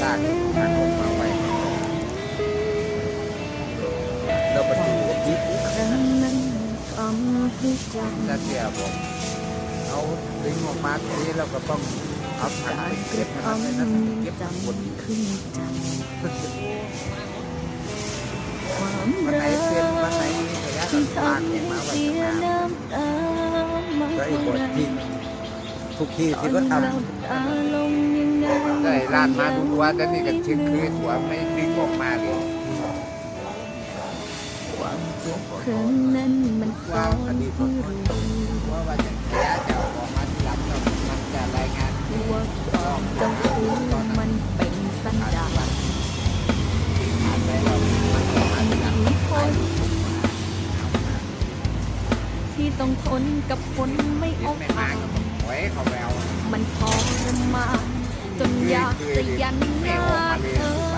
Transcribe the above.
สร้างทางออกมาไว้เราประตูที่ถ้าเสียอกเอาดึงออกมาทีนี้เราก็ต้องเอาถังไปเก็บนะครับในนั้นเก็บทั้งหมดวันไหนเป็นวันไหนมีระยะต่างๆเสี่ยน้ข้างหน้าก็อีกบทที่ทุกที่ที่ก็ทำ ไอ้ร้านมาดูตัวแต่นี่ก็ชิงคืนหัวไม่ดึงออกมาเลยความเจ็บครั้งนั้นมันซ้อนที่รู้ว่าว่าจะแย่จะออกมาทีหลังเรามันจะรายงานว่าความเจ้าชู้มันเป็นสันดานผ่านไปเรามันออกมาทีหลังมีคนที่ต้องทนกับคนไม่คิอดอกไม่มาก็ต้องถอยเขาแววมันทรมาน จนอยากจะยันหน้าเธอ